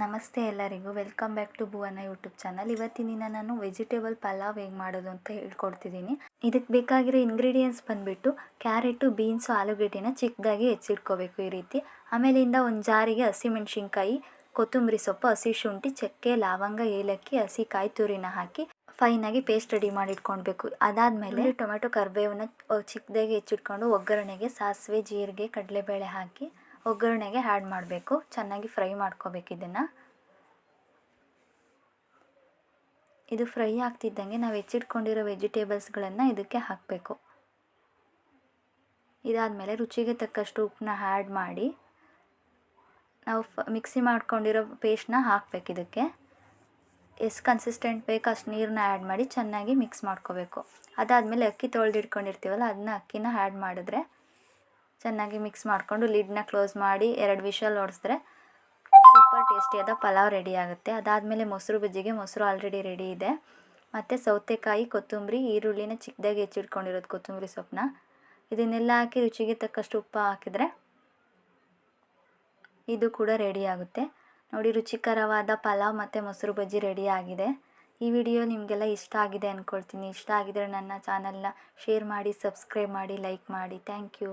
ನಮಸ್ತೆ ಎಲ್ಲರಿಗೂ. Welcome back to Bhuvana YouTube channel ಇವತ್ತಿನ ದಿನ ನಾನು ವೆಜಿಟೇಬಲ್ ಪಲಾವ್ ಹೇಗೆ ಮಾಡೋದು ಅಂತ ಹೇಳ್ಕೊಡ್ತಿದ್ದೀನಿ. ಇದಕ್ಕೆ ಬೇಕಾಗಿರೋ ಇಂಗ್ರೀಡಿಯೆಂಟ್ಸ್ ಬಂದುಬಿಟ್ಟು ಕ್ಯಾರೆಟು ಬೀನ್ಸು ಆಲೂಗೆಡ್ಡೆನ ಚಿಕ್ಕದಾಗಿ ಹೆಚ್ಚಿಟ್ಕೋಬೇಕು ಈ ರೀತಿ. ಆಮೇಲಿಂದ ಒಂದು ಜಾರಿಗೆ ಹಸಿಮೆಣ್ಸಿನ್ಕಾಯಿ, ಕೊತ್ತಂಬರಿ ಸೊಪ್ಪು, ಹಸಿ ಶುಂಠಿ, ಚಕ್ಕೆ, ಲವಂಗ, ಏಲಕ್ಕಿ, ಹಸಿ ಕಾಯಿ ತುರಿನ ಹಾಕಿ ಫೈನಾಗಿ ಪೇಸ್ಟ್ ರೆಡಿ ಮಾಡಿ ಇಟ್ಕೊಳ್ಬೇಕು ಅದಾದಮೇಲೆ ಟೊಮೆಟೊ ಕರಿಬೇವನ್ನ ಚಿಕ್ಕದಾಗಿ ಹೆಚ್ಚಿಟ್ಕೊಂಡು ಒಗ್ಗರಣೆಗೆ ಸಾಸಿವೆ, ಜೀರಿಗೆ, ಕಡಲೆಬೇಳೆ ಹಾಕಿ ಒಗ್ಗರಣೆಗೆ ಆ್ಯಡ್ ಮಾಡಬೇಕು. ಚೆನ್ನಾಗಿ ಫ್ರೈ ಮಾಡ್ಕೋಬೇಕು ಇದನ್ನು. ಇದು ಫ್ರೈ ಆಗ್ತಿದ್ದಂಗೆ ನಾವು ಹೆಚ್ಚಿಟ್ಕೊಂಡಿರೋ ವೆಜಿಟೇಬಲ್ಸ್ಗಳನ್ನು ಇದಕ್ಕೆ ಹಾಕಬೇಕು. ಇದಾದಮೇಲೆ ರುಚಿಗೆ ತಕ್ಕಷ್ಟು ಉಪ್ಪನ್ನ ಆ್ಯಡ್ ಮಾಡಿ ನಾವು ಫ ಮಿಕ್ಸಿ ಮಾಡ್ಕೊಂಡಿರೋ ಪೇಸ್ಟ್ನ ಹಾಕಬೇಕು ಇದಕ್ಕೆ. ಎಷ್ಟು ಕನ್ಸಿಸ್ಟೆಂಟ್ ಬೇಕು, ಅಷ್ಟು ನೀರನ್ನ ಆ್ಯಡ್ ಮಾಡಿ ಚೆನ್ನಾಗಿ ಮಿಕ್ಸ್ ಮಾಡ್ಕೋಬೇಕು. ಅದಾದಮೇಲೆ ಅಕ್ಕಿ ತೊಳೆದಿಟ್ಕೊಂಡಿರ್ತೀವಲ್ಲ ಅದನ್ನ ಅಕ್ಕಿನ ಆ್ಯಡ್ ಮಾಡಿದ್ರೆ ಚೆನ್ನಾಗಿ ಮಿಕ್ಸ್ ಮಾಡಿಕೊಂಡು ಲಿಡ್ನ ಕ್ಲೋಸ್ ಮಾಡಿ ಎರಡು ವಿಷಲ್ ಹೊಡೆಸಿದ್ರೆ ಸೂಪರ್ ಟೇಸ್ಟಿಯಾದ ಪಲಾವ್ ರೆಡಿ ಆಗುತ್ತೆ. ಅದಾದಮೇಲೆ ಮೊಸರು ಬಜ್ಜಿಗೆ ಮೊಸರು ಆಲ್ರೆಡಿ ರೆಡಿ ಇದೆ. ಮತ್ತು ಸೌತೆಕಾಯಿ, ಕೊತ್ತಂಬರಿ, ಈರುಳ್ಳಿನ ಚಿಕ್ಕದಾಗಿ ಹೆಚ್ಚಿಟ್ಕೊಂಡಿರೋದು ಕೊತ್ತಂಬರಿ ಸೊಪ್ಪನ್ನ. ಇದನ್ನೆಲ್ಲ ಹಾಕಿ ರುಚಿಗೆ ತಕ್ಕಷ್ಟು ಉಪ್ಪು ಹಾಕಿದರೆ ಇದು ಕೂಡ ರೆಡಿ ಆಗುತ್ತೆ. ನೋಡಿ, ರುಚಿಕರವಾದ ಪಲಾವ್ ಮತ್ತು ಮೊಸರು ಬಜ್ಜಿ ರೆಡಿ ಆಗಿದೆ. ಈ ವಿಡಿಯೋ ನಿಮಗೆಲ್ಲ ಇಷ್ಟ ಆಗಿದೆ ಅಂದ್ಕೊಳ್ತೀನಿ ಇಷ್ಟ ಆಗಿದರೆ ನನ್ನ ಚಾನಲ್ನ ಶೇರ್ ಮಾಡಿ ಸಬ್ಸ್ಕ್ರೈಬ್ ಮಾಡಿ ಲೈಕ್ ಮಾಡಿ. Thank you